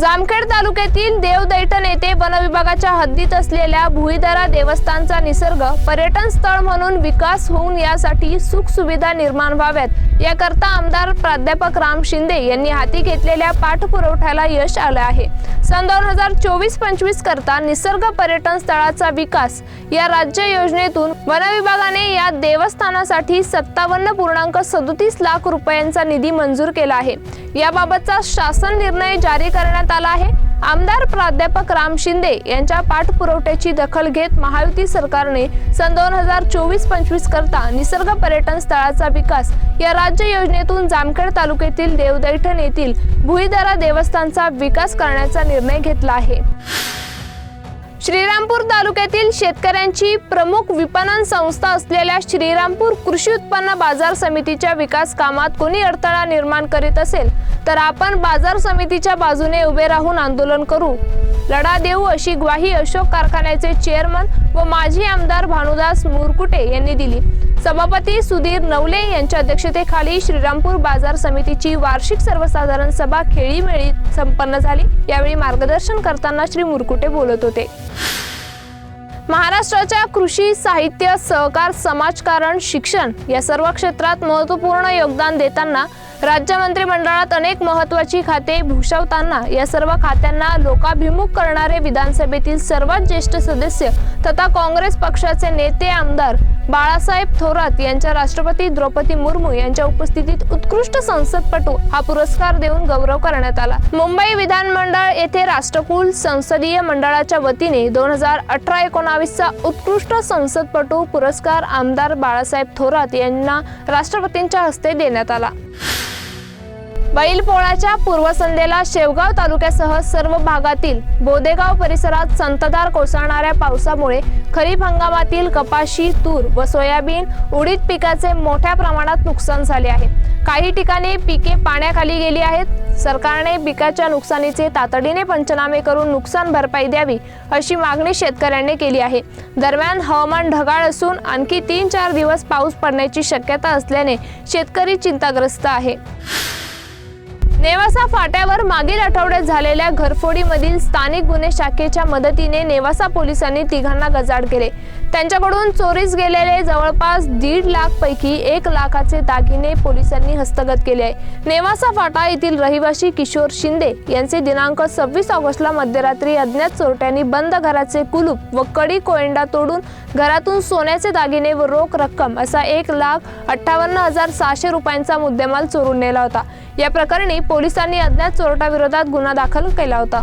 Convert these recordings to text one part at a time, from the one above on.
जामखेड तालुक्यातील देवदैठण येथे वनविभागाच्या हद्दीत असलेल्या भुईदरा देवस्थानचा निसर्ग पर्यटन स्थळ म्हणून विकास होऊन यासाठी सुख सुविधा निर्माण व्हाव्यात. याकरता आमदार प्राध्यापक राम शिंदे यांनी हाती घेतलेल्या पाठपुरवठ्याला यश आलं आहे. सन दोन हजार चोवीस पंचवीस करता निसर्ग पर्यटन स्थळाचा विकास या राज्य योजनेतून वनविभागाने या देवस्थानासाठी सत्तावन्न पूर्णांक सदोतीस लाख रुपयांचा निधी मंजूर केला आहे. याबाबतचा शासन निर्णय जारी करण्यात आला आहे. आमदार प्राध्यापक राम शिंदे यांच्या पाठपुरवठ्याची दखल घेत महायुती सरकारने सन दोन हजार चोवीस पंचवीस करता निसर्ग पर्यटन स्थळाचा विकास या राज्य योजनेतून जामखेड तालुक्यातील देवदैठण येथील भुईदरा देवस्थानचा विकास करण्याचा निर्णय घेतला आहे. श्रीरामपूर तालुक्यातील शेतकऱ्यांची प्रमुख विपणन संस्था असलेल्या श्रीरामपूर कृषी उत्पन्न बाजार समितीच्या विकास कामात कोणी अडथळा निर्माण करीत असेल तर आपण बाजार समितीच्या बाजूने उभे राहून आंदोलन करू. लढा देऊ अशी ग्वाही अशोक कारखान्याचे चेअरमन व माजी आमदार भानुदास मुरकुटे यांनी दिली. सभापती सुधीर नवले यांच्या अध्यक्षतेखाली श्रीरामपूर बाजार समितीची वार्षिक सर्वसाधारण सभा खेळीमेळी संपन्न झाली. यावेळी मार्गदर्शन करताना श्री मुरकुटे बोलत होते. महाराष्ट्राच्या कृषी साहित्य सहकार समाजकारण शिक्षण या सर्व क्षेत्रात महत्त्वपूर्ण योगदान देताना राज्य मंत्रिमंडळात अनेक महत्त्वाची खाते भूषवताना या सर्व खात्यांना लोकाभिमुख करणारे विधानसभेतील सर्वात ज्येष्ठ सदस्य तथा काँग्रेस पक्षाचे नेते आमदार बाळासाहेब थोरात यांच्या राष्ट्रपती द्रौपदी मुर्मू यांच्या उपस्थितीत उत्कृष्ट संसदपटू हा पुरस्कार देऊन गौरव करण्यात आला. मुंबई विधानमंडळ येथे राष्ट्रकुल संसदीय मंडळाच्या वतीने दोन हजार अठरा एकोणावीसचा उत्कृष्ट संसदपटू पुरस्कार आमदार बाळासाहेब थोरात यांना राष्ट्रपतींच्या हस्ते देण्यात आला. बैलपोळाच्या पूर्वसंध्येला शेवगाव तालुक्यासह सर्व भागातील बोदेगाव परिसरात संततधार कोसळणाऱ्या पावसामुळे खरीप हंगामातील कपाशी तूर व सोयाबीन उडीद पिकाचे मोठ्या प्रमाणात नुकसान झाले आहे. काही ठिकाणी पिके पाण्याखाली गेली आहेत. सरकारने पिकाच्या नुकसानीचे तातडीने पंचनामे करून नुकसान भरपाई द्यावी अशी मागणी शेतकऱ्यांनी केली आहे. दरम्यान हवामान ढगाळ असून आणखी तीन चार दिवस पाऊस पडण्याची शक्यता असल्याने शेतकरी चिंताग्रस्त आहे. नेवासा फाट्यावर मागील आठवड्यात झालेल्या घरफोडीमधील स्थानिक गुन्हे शाखेच्या मदतीने नेवासा पोलिसांनी तिघांना गजाड केले. त्यांच्याकडून चोरीस गेलेले जवळपास दीड लाख पैकी एक लाखाचे दागिने पोलिसांनी हस्तगत केले आहे. नेवासा फाटा येथील रहिवासी किशोर शिंदे यांचे दिनांक सव्वीस ऑगस्टला मध्यरात्री अज्ञात चोरट्यांनी बंद घराचे कुलूप व कडी कोयंडा तोडून घरातून सोन्याचे दागिने व रोख रक्कम असा एक लाख अठ्ठावन्न हजार सहाशे रुपयांचा मुद्देमाल चोरून नेला होता. या प्रकरणी पोलिसांनी अज्ञात चोरटाविरोधात गुन्हा दाखल केला होता.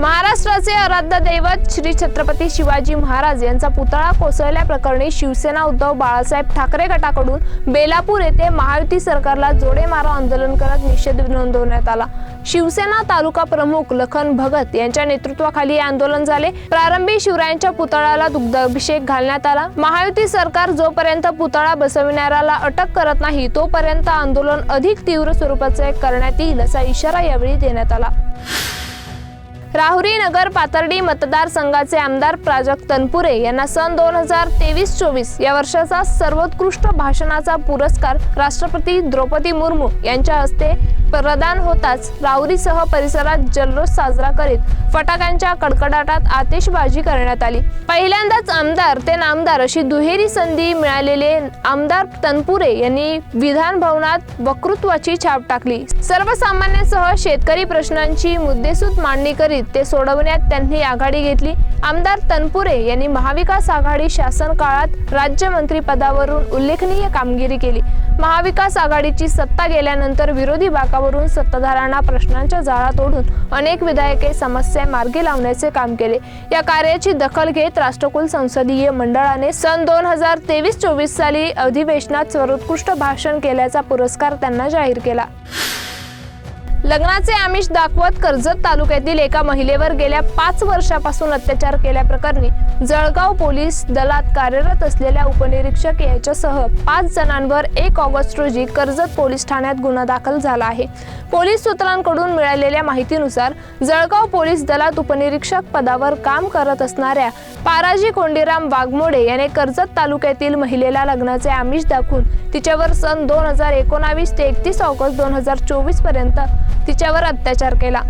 महाराष्ट्राचे आराध्य दैवत श्री छत्रपती शिवाजी महाराज यांचा पुतळा कोसळल्याप्रकरणी शिवसेना उद्धव बाळासाहेब ठाकरे गटाकडून बेलापूर येथे महायुती सरकारला जोडे मारा आंदोलन करत निषेध नोंदवण्यात आला. शिवसेना तालुका प्रमुख लखन भगत यांच्या नेतृत्वाखाली हे आंदोलन झाले. प्रारंभी शिवरायांच्या पुतळ्याला दुग्धाभिषेक घालण्यात आला. महायुती सरकार जोपर्यंत पुतळा बसविणाऱ्याला अटक करत नाही तोपर्यंत आंदोलन अधिक तीव्र स्वरूपाचे करण्यात येईल असा इशारा यावेळी देण्यात आला. राहुरी नगर पाथर्डी मतदारसंघाचे आमदार प्राजक्त तनपुरे यांना सन दोन हजार तेवीस चोवीस या वर्षाचा सर्वोत्कृष्ट भाषणाचा पुरस्कार राष्ट्रपती द्रौपदी मुर्मू यांच्या हस्ते प्रदान होताच राहुरीसह परिसरात जल्लोष साजरा करीत फटाक्यांच्या कडकडाटात आतिषबाजी करण्यात आली. पहिल्यांदाच आमदार ते नामदार अशी दुहेरी संधी मिळालेले आमदार तनपुरे यांनी विधान भवनात वक्तृत्वाची छाप टाकली. सर्वसामान्यांसह शेतकरी प्रश्नांची मुद्देसूद मांडणी करीत ते सोडवण्यात त्यांनी आघाडी घेतली. आमदार तनपुरे यांनी महाविकास आघाडी शासन काळात राज्यमंत्री पदावरून उल्लेखनीय कामगिरी केली. महाविकास आघाडीची सत्ता गेल्यानंतर विरोधी बाकावरून सत्ताधाऱ्यांना प्रश्नांच्या जाळात ओढून अनेक विधायके समस्या मार्गी लावण्याचे काम केले. या कार्याची दखल घेत राष्ट्रकुल संसदीय मंडळाने सन दोन हजार तेवीस चोवीस साली अधिवेशनात सर्वोत्कृष्ट भाषण केल्याचा पुरस्कार त्यांना जाहीर केला. लग्नाचे आमिष दाखवत कर्जत तालुक्यातील एका महिलेवर गेल्या पाच वर्षापासून अत्याचार केल्याप्रकरणी जळगाव पोलीस दलात कार्यरत असलेल्या उपनिरीक्षक याच्यासह पाच जणांवर एक ऑगस्ट रोजी कर्जत पोलीस ठाण्यात गुन्हा दाखल झाला आहे. पोलीस सूत्रांकडून मिळालेल्या माहितीनुसार जळगाव पोलीस दलात उपनिरीक्षक पदावर काम करत असणाऱ्या पाराजी कोंडीराम वाघमोडे याने कर्जत तालुक्यातील महिलेला लग्नाचे आमिष दाखवून तिच्यावर सन दोन हजार एकोणावीस ते एकतीस ऑगस्ट दोन हजार चोवीसपर्यंत तिच्यावर अत्याचार केला.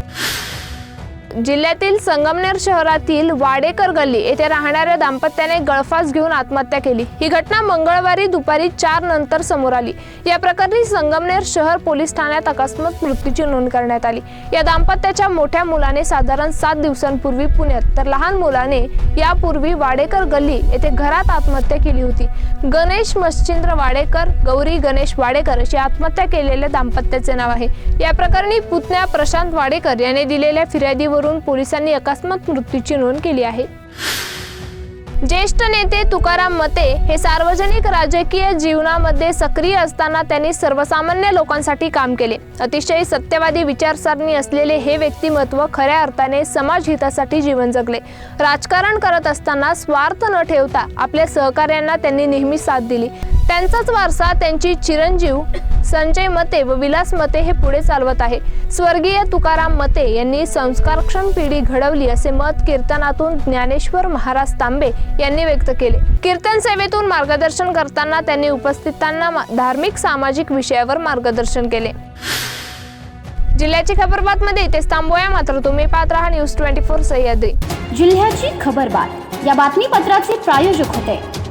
जिल्ह्यातील संगमनेर शहरातील वाडेकर गल्ली येथे राहणाऱ्या दाम्पत्याने गळफास घेऊन आत्महत्या केली. ही घटना मंगळवारी दुपारी चार नंतर समोर आली. या प्रकरणी संगमनेर शहर पोलीस ठाण्यात अकस्मात मृत्यूची नोंद करण्यात आली. या दाम्पत्याच्या मोठ्या मुलाने साधारण सात दिवसांपूर्वी पुण्यात तर लहान मुलाने यापूर्वी वाडेकर गल्ली येथे घरात आत्महत्या केली होती. गणेश मच्छिंद्र वाडेकर गौरी गणेश वाडेकर अशी आत्महत्या केलेल्या दाम्पत्याचे नाव आहे. या प्रकरणी पुतण्या प्रशांत वाडेकर याने दिलेल्या फिर्यादीवर फिर्यादीवरून पोलिसांनी अकस्मात मृत्यूची नोंद केली आहे. ज्येष्ठ नेते तुकाराम मते हे सार्वजनिक राजकीय जीवनामध्ये सक्रिय असताना त्यांनी सर्वसामान्य लोकांसाठी काम केले. अतिशय सत्यवादी विचारसरणी असलेले हे व्यक्तिमत्व खऱ्या अर्थाने समाज हितासाठी जीवन जगले. राजकारण करत असताना स्वार्थ न ठेवता आपल्या सहकार्यांना त्यांनी नेहमी साथ दिली. त्यांचाच वारसा त्यांची चिरंजीव संजय मते व विलास मते हे पुढे चालवत आहे. स्वर्गीय तुकाराम मते यांनी संस्कारक्षम पिढी घडवली असे मत कीर्तनातून ज्ञानेश्वर महाराज तांबे यांनी व्यक्त केले. कीर्तन सेवेतून मार्गदर्शन करताना त्यांनी उपस्थितांना मा- धार्मिक सामाजिक विषयावर मार्गदर्शन केले. जिल्ह्याची खबरबात मध्ये इथेच थांबूया. मात्र तुम्ही पाहत राहा न्यूज ट्वेंटी फोर सह्याद्री. जिल्ह्याची खबरबात या बातमीपत्राचे प्रायोजक होते.